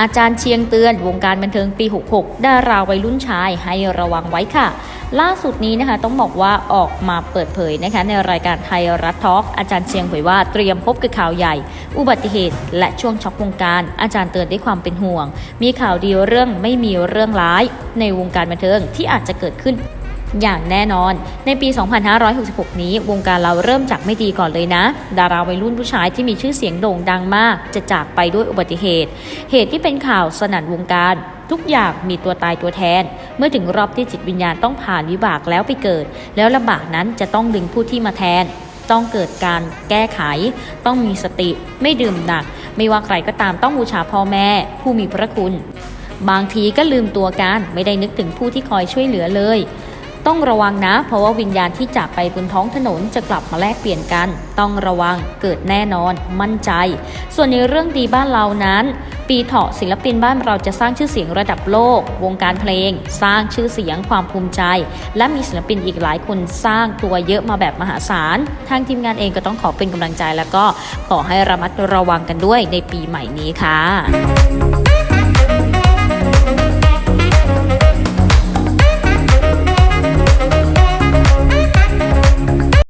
อาจารย์เชียงเตือนวงการบันเทิงปี 66 ดาราวัยรุ่นชายให้ระวังไว้ค่ะ ล่าสุดนี้นะคะต้องบอกว่าออกมาเปิดเผยนะคะในรายการไทยรัฐทอล์กอาจารย์เชียงเผยว่าเตรียมพบกับข่าวใหญ่ อุบัติเหตุ และช่วงช็อกวงการ อาจารย์เตือนด้วยความเป็นห่วง มีข่าวดีเรื่องไม่มีเรื่องร้าย ในวงการบันเทิงที่อาจจะเกิดขึ้น อย่างแน่นอน ในปี 2566 นี้วงการเราเริ่มจากไม่ดีก่อนเลยนะ ดาราวัยรุ่นผู้ชายที่มีชื่อเสียงโด่งดังมาก จะจากไปด้วยอุบัติเหตุ เหตุที่เป็นข่าวสนั่นวงการทุกอย่างมีตัวตายตัวแทน เมื่อถึงรอบที่จิตวิญญาณต้องผ่านวิบากแล้วไปเกิด แล้วลำบากนั้นจะต้องดึงผู้ที่มาแทน ต้องเกิดการแก้ไข ต้องมีสติ ไม่ดื่มหนัก ไม่ว่าใครก็ตามต้องบูชาพ่อแม่ ผู้มีพระคุณ บางทีก็ลืมตัวกัน ไม่ได้นึกถึงผู้ที่คอยช่วยเหลือเลย ต้องระวังนะ เพราะว่าวิญญาณที่จากไปบนท้องถนนจะกลับมาแลกเปลี่ยนกัน ต้องระวังเกิดแน่นอนมั่นใจ ส่วนในเรื่องดีบ้านเรานั้น ปีเถาะศิลปินบ้านเราจะสร้างชื่อเสียงระดับโลก วงการเพลง สร้างชื่อเสียงความภูมิใจ และมีศิลปินอีกหลายคนสร้างตัวเยอะมาแบบมหาศาลทางทีมงานเองก็ต้องขอเป็นกำลังใจแล้วก็ขอให้ระมัดระวังกันด้วยในปีใหม่นี้ค่ะ